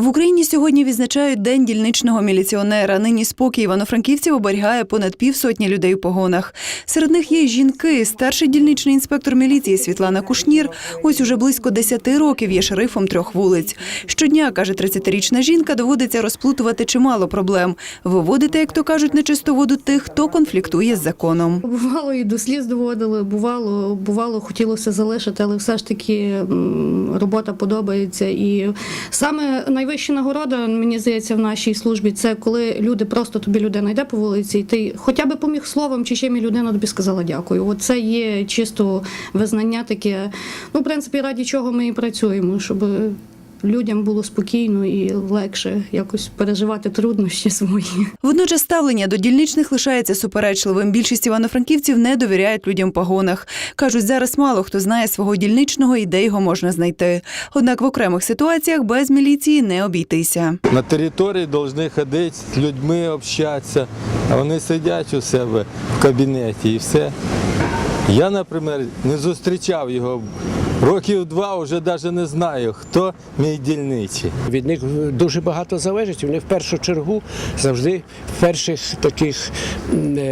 В Україні сьогодні відзначають День дільничного міліціонера. Нині спокій івано-франківців оберігає понад півсотні людей у погонах. Серед них є й жінки. Старший дільничний інспектор міліції Світлана Кушнір ось уже близько 10 років є шерифом трьох вулиць. Щодня, каже 30-річна жінка, доводиться розплутувати чимало проблем. Виводити, як то кажуть, на чисту воду тих, хто конфліктує з законом. Бувало і до сліз доводили, бувало, бувало, хотілося залишити, але все ж таки робота подобається. І саме найвища нагорода, мені здається, в нашій службі це коли люди просто тобі людина йде по вулиці, і ти хоча б поміг словом, чи чим і людина тобі сказала дякую. От це є чисто визнання таке. Ну, в принципі, раді чого ми і працюємо, щоб. Людям було спокійно і легше якось переживати труднощі свої. Водночас ставлення до дільничних лишається суперечливим. Більшість івано-франківців не довіряють людям в погонах. Кажуть, зараз мало хто знає свого дільничного і де його можна знайти. Однак в окремих ситуаціях без міліції не обійтися. На території повинні ходити, з людьми общатися, а вони сидять у себе в кабінеті і все. Я, наприклад, не зустрічав його років два, вже навіть не знаю, хто мій дільничий. Від них дуже багато залежить. Вони в першу чергу завжди в перших таких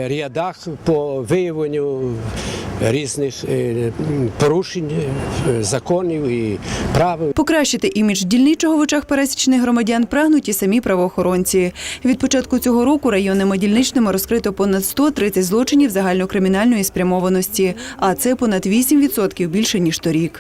рядах по виявленню різних е, порушень е, законів і правил. Покращити імідж дільничого в очах пересічних громадян прагнуть і самі правоохоронці. Від початку цього року районними дільничними розкрито понад 130 злочинів загальнокримінальної спрямованості, а це понад 8% більше ніж торік.